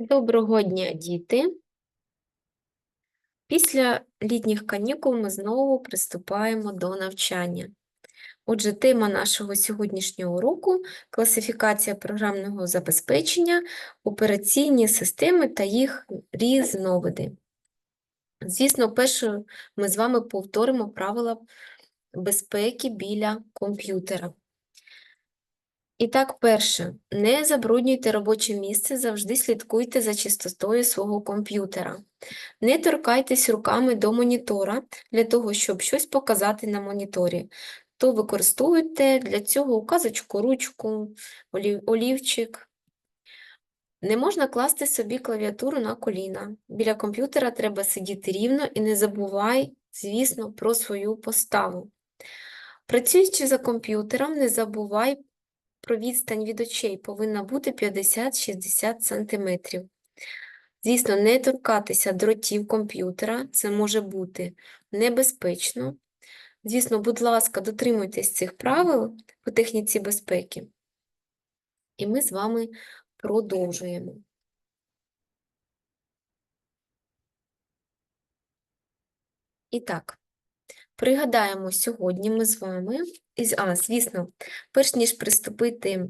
Доброго дня, діти! Після літніх канікул ми знову приступаємо до навчання. Отже, тема нашого сьогоднішнього уроку – класифікація програмного забезпечення, операційні системи та їх різновиди. Звісно, перше ми з вами повторимо правила безпеки біля комп'ютера. І так, перше, не забруднюйте робоче місце, завжди слідкуйте за чистотою свого комп'ютера. Не торкайтесь руками до монітора для того, щоб щось показати на моніторі. То використовуйте для цього указочку, ручку, олів- олівчик. Не можна класти собі клавіатуру на коліна. Біля комп'ютера треба сидіти рівно і не забувай, звісно, про свою поставу. Працюючи за комп'ютером, не забувай про відстань від очей повинна бути 50-60 см. Звісно, не торкатися дротів комп'ютера, це може бути небезпечно. Звісно, будь ласка, дотримуйтесь цих правил по техніці безпеки. І ми з вами продовжуємо. І так, пригадаємо, сьогодні ми з вами, а, звісно, перш ніж приступити,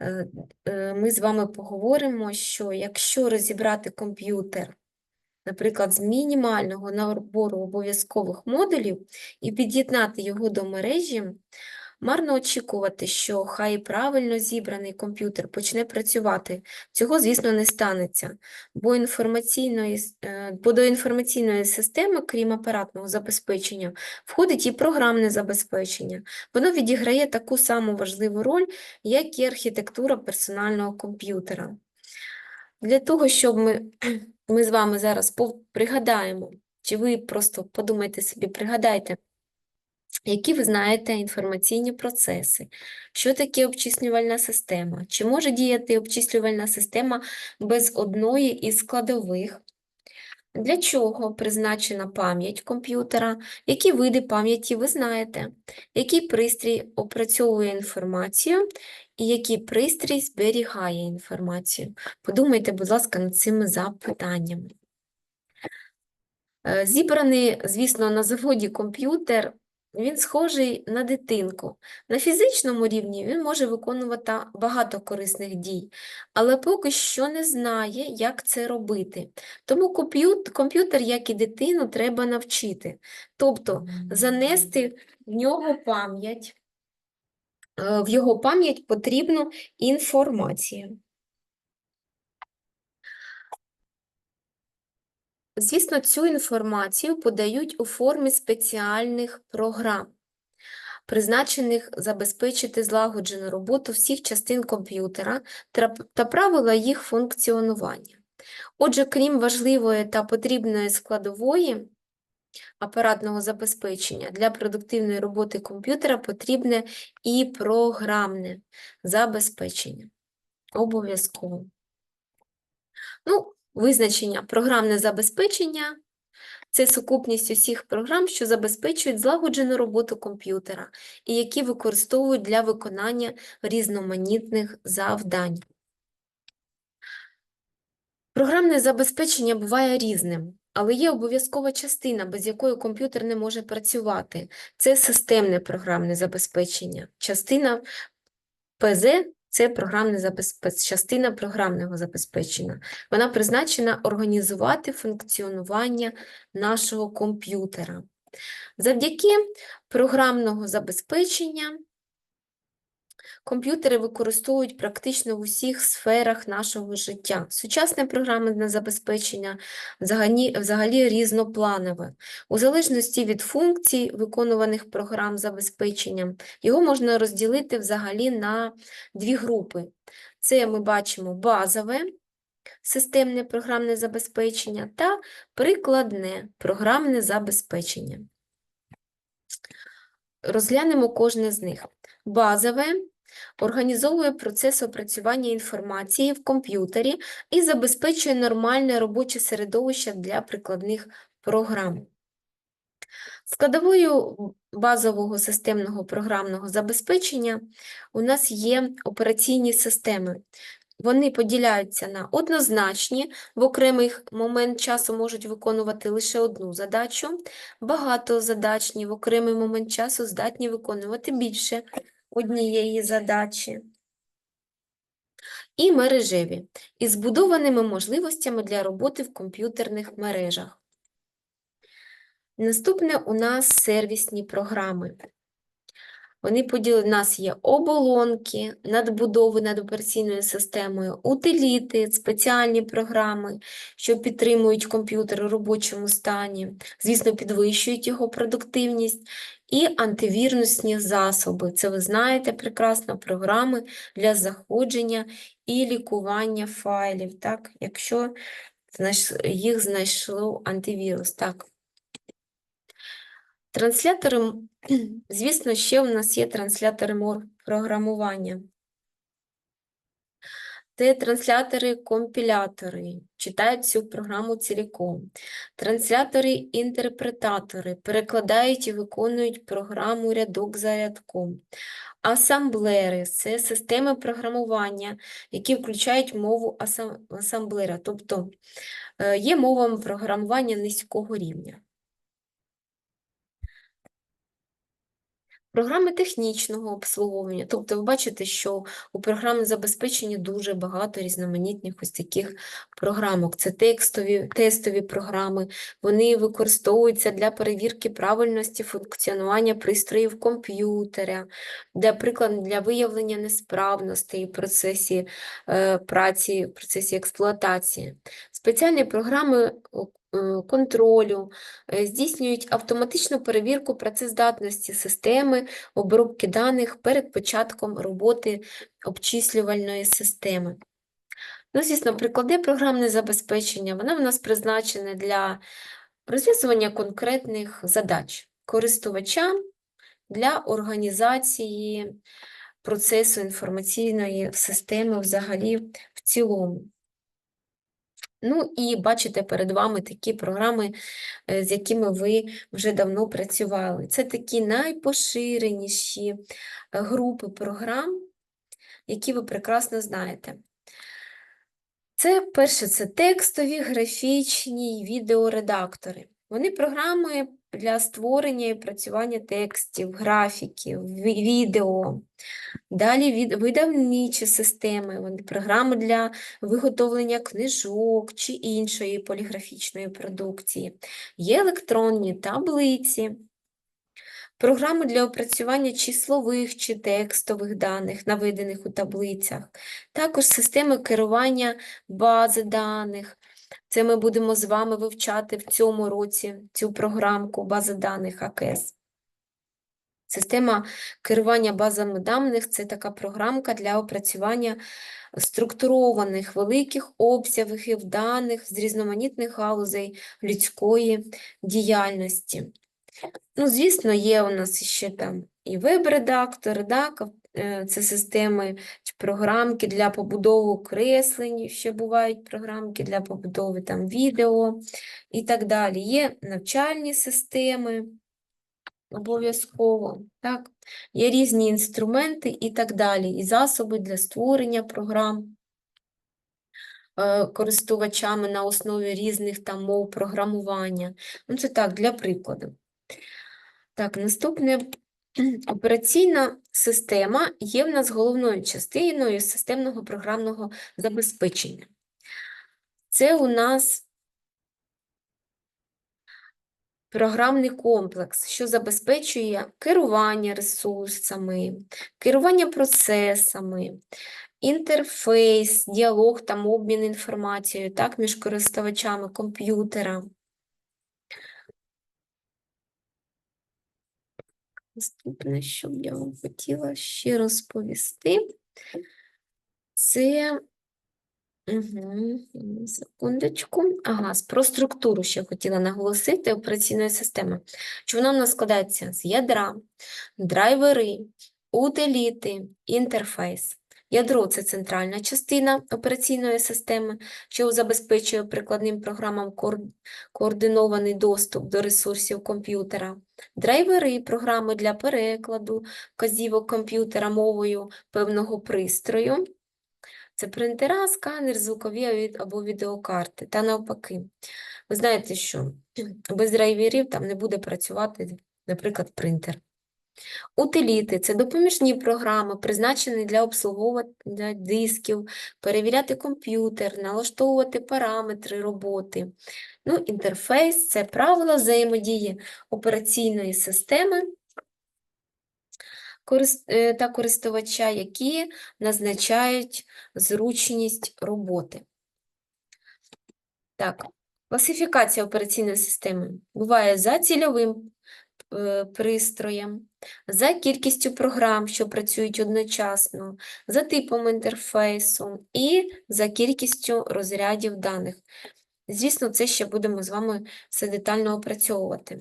е, е, ми з вами поговоримо, що якщо розібрати комп'ютер, наприклад, з мінімального набору обов'язкових модулів і під'єднати його до мережі, марно очікувати, що хай правильно зібраний комп'ютер почне працювати. Цього, звісно, не станеться, бо, інформаційної, е, бо до інформаційної системи, крім апаратного забезпечення, входить і програмне забезпечення. Воно відіграє таку саму важливу роль, як і архітектура персонального комп'ютера. Для того, щоб ми, ми з вами зараз пригадаємо, чи ви просто подумайте собі, пригадайте, які ви знаєте інформаційні процеси, що таке обчислювальна система, чи може діяти обчислювальна система без одної із складових, для чого призначена пам'ять комп'ютера, які види пам'яті ви знаєте, який пристрій опрацьовує інформацію? І який пристрій зберігає інформацію. Подумайте, будь ласка, над цими запитаннями. Е, Зібраний, звісно, на заводі комп'ютер, він схожий на дитинку. На фізичному рівні він може виконувати багато корисних дій, але поки що не знає, як це робити. Тому комп'ютер, як і дитину, треба навчити. Тобто занести в нього пам'ять, е, в його пам'ять потрібну інформацію. Звісно, цю інформацію подають у формі спеціальних програм, призначених забезпечити злагоджену роботу всіх частин комп'ютера та правила їх функціонування. Отже, крім важливої та потрібної складової апаратного забезпечення для продуктивної роботи комп'ютера потрібне і програмне забезпечення. Обов'язково. Ну, визначення програмне забезпечення це сукупність усіх програм, що забезпечують злагоджену роботу комп'ютера і які використовують для виконання різноманітних завдань. Програмне забезпечення буває різним, але є обов'язкова частина, без якої комп'ютер не може працювати. Це системне програмне забезпечення. Частина ПЗ це програмне забезпечення, частина програмного забезпечення. Вона призначена організувати функціонування нашого комп'ютера. Завдяки програмного забезпечення комп'ютери використовують практично в усіх сферах нашого життя. Сучасне програмне забезпечення взагалі, взагалі різнопланове. У залежності від функцій виконуваних програм забезпечення, його можна розділити взагалі на дві групи. Це ми бачимо базове системне програмне забезпечення та прикладне програмне забезпечення. Розглянемо кожне з них. Базове організовує процес опрацювання інформації в комп'ютері і забезпечує нормальне робоче середовище для прикладних програм. Складовою базового системного програмного забезпечення у нас є операційні системи. Вони поділяються на однозначні, в окремий момент часу можуть виконувати лише одну задачу, багатозадачні, в окремий момент часу здатні виконувати більше однієї задачі. І мережеві, із збудованими можливостями для роботи в комп'ютерних мережах. Наступне у нас сервісні програми. Вони поділені, у нас є оболонки, надбудови над операційною системою, утиліти, спеціальні програми, що підтримують комп'ютер у робочому стані, звісно, підвищують його продуктивність, і антивірусні засоби. Це ви знаєте прекрасно, програми для заходження і лікування файлів, так? якщо їх знайшло антивірус. Так. Транслятори, звісно, ще у нас є транслятори мор- програмування. Це транслятори-компілятори, читають цю програму ціліком. Транслятори-інтерпретатори перекладають і виконують програму рядок за рядком. Асамблери – це системи програмування, які включають мову асам- асамблера, тобто е, є мовами програмування низького рівня. Програми технічного обслуговування. Тобто ви бачите, що у програми забезпечені дуже багато різноманітних ось таких програмок. Це текстові, тестові програми, вони використовуються для перевірки правильності функціонування пристроїв комп'ютера, для приклад для виявлення несправностей в процесі е, праці, в процесі експлуатації. Спеціальні програми е, контролю е, здійснюють автоматичну перевірку працездатності системи, обробки даних перед початком роботи обчислювальної системи. Ну, звісно, приклади програмне забезпечення, воно в нас призначене для розв'язування конкретних задач користувача для організації процесу інформаційної системи взагалі в цілому. Ну і бачите перед вами такі програми, е, з якими ви вже давно працювали. Це такі найпоширеніші е, групи програм, які ви прекрасно знаєте. Це перше, це текстові, графічні відеоредактори. Вони програми для створення і працювання текстів, графіків, відео. Далі від, видавничі системи, програми для виготовлення книжок чи іншої поліграфічної продукції. Є електронні таблиці, програми для опрацювання числових чи текстових даних, наведених у таблицях, також системи керування бази даних. Це ми будемо з вами вивчати в цьому році цю програмку бази даних АКС. Система керування базами даних це така програмка для опрацювання структурованих великих обсягів даних з різноманітних галузей людської діяльності. Ну, звісно, є у нас ще там і веб-редактор, е, це системи чи програмки для побудови креслень, ще бувають програмки для побудови там відео і так далі. Є навчальні системи обов'язково, так, є різні інструменти і так далі, і засоби для створення програм е, користувачами на основі різних там мов програмування. Ну, це так, для прикладу. Так, наступне. Операційна система є в нас головною частиною системного програмного забезпечення. Це у нас програмний комплекс, що забезпечує керування ресурсами, керування процесами, інтерфейс, діалог, там обмін інформацією так, між користувачами комп'ютера. Наступне, що б я вам хотіла ще розповісти, це Угу, секундочку. Ага, про структуру ще хотіла наголосити операційної системи. Що вона в нас складається з ядра, драйвери, утиліти, інтерфейс. Ядро це центральна частина операційної системи, що забезпечує прикладним програмам координований доступ до ресурсів комп'ютера. Драйвери програми для перекладу вказівок комп'ютера мовою певного пристрою. Це принтера, сканер, звукові або відеокарти, та навпаки. Ви знаєте, що без драйверів там не буде працювати, наприклад, принтер. Утиліти це допоміжні програми, призначені для обслуговування дисків, перевіряти комп'ютер, налаштовувати параметри роботи. Ну, інтерфейс це правила взаємодії операційної системи е, та користувача, які назначають зручність роботи. Так, класифікація операційної системи буває за цільовим пристроєм, за кількістю програм, що працюють одночасно, за типом інтерфейсу і за кількістю розрядів даних. Звісно, це ще будемо з вами все детально опрацьовувати.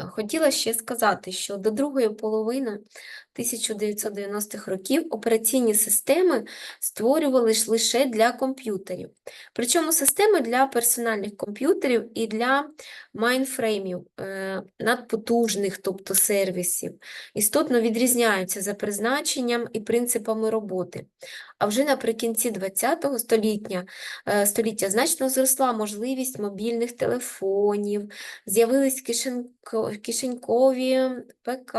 Хотіла ще сказати, що до другої половини 1990-х років операційні системи створювались лише для комп'ютерів. Причому системи для персональних комп'ютерів і для майнфреймів, е, надпотужних, тобто сервісів, істотно відрізняються за призначенням і принципами роботи. А вже наприкінці ХХ століття, е, століття значно зросла можливість мобільних телефонів, з'явились кишенько- кишенькові ПК,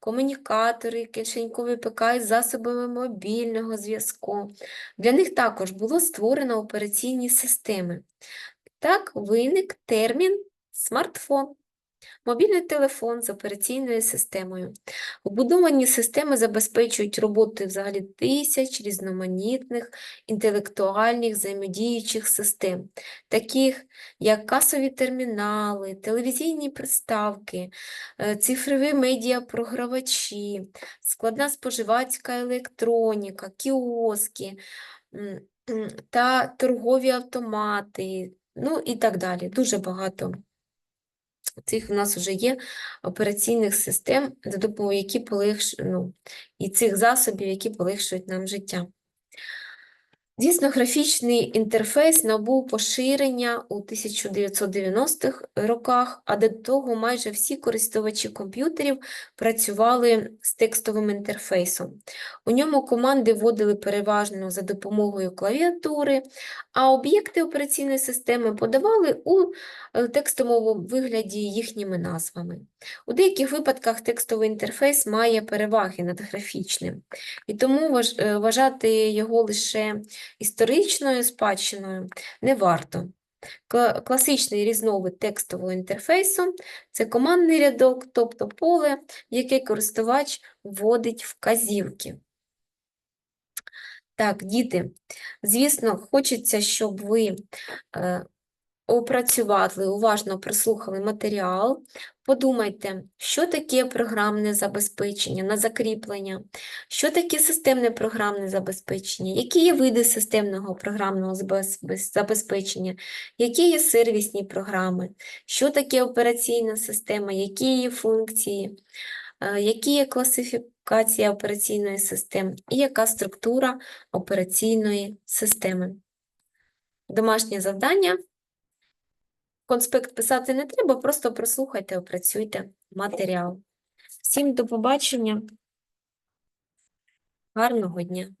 комунікатори, кишенькові ПК із засобами мобільного зв'язку. Для них також було створено операційні системи. Так виник термін смартфон. Мобільний телефон з операційною системою. Вбудовані системи забезпечують роботу взагалі тисяч різноманітних інтелектуальних взаємодіючих систем, таких як касові термінали, телевізійні приставки, е, цифрові медіапрогравачі, складна споживацька електроніка, кіоски та торгові автомати, ну і так далі. Дуже багато цих у нас вже є операційних систем, за допомогою які полегш... ну, і цих засобів, які полегшують нам життя. Дійсно, графічний інтерфейс набув поширення у 1990-х роках, а до того майже всі користувачі комп'ютерів працювали з текстовим інтерфейсом. У ньому команди вводили переважно за допомогою клавіатури, а об'єкти операційної системи подавали у е, текстовому вигляді їхніми назвами. У деяких випадках текстовий інтерфейс має переваги над графічним, і тому е, вважати його лише історичною спадщиною не варто. Класичний різновид текстового інтерфейсу – це командний рядок, тобто поле, яке користувач вводить вказівки. Так, діти, звісно, хочеться, щоб ви е, опрацювали, уважно прослухали матеріал, подумайте, що таке програмне забезпечення на закріплення, що таке системне програмне забезпечення, які є види системного програмного забезпечення, які є сервісні програми, що таке операційна система, які її функції, е, які є класифікація операційної системи? І яка структура операційної системи. Домашнє завдання. Конспект писати не треба, просто прослухайте, опрацюйте матеріал. Всім до побачення. Гарного дня!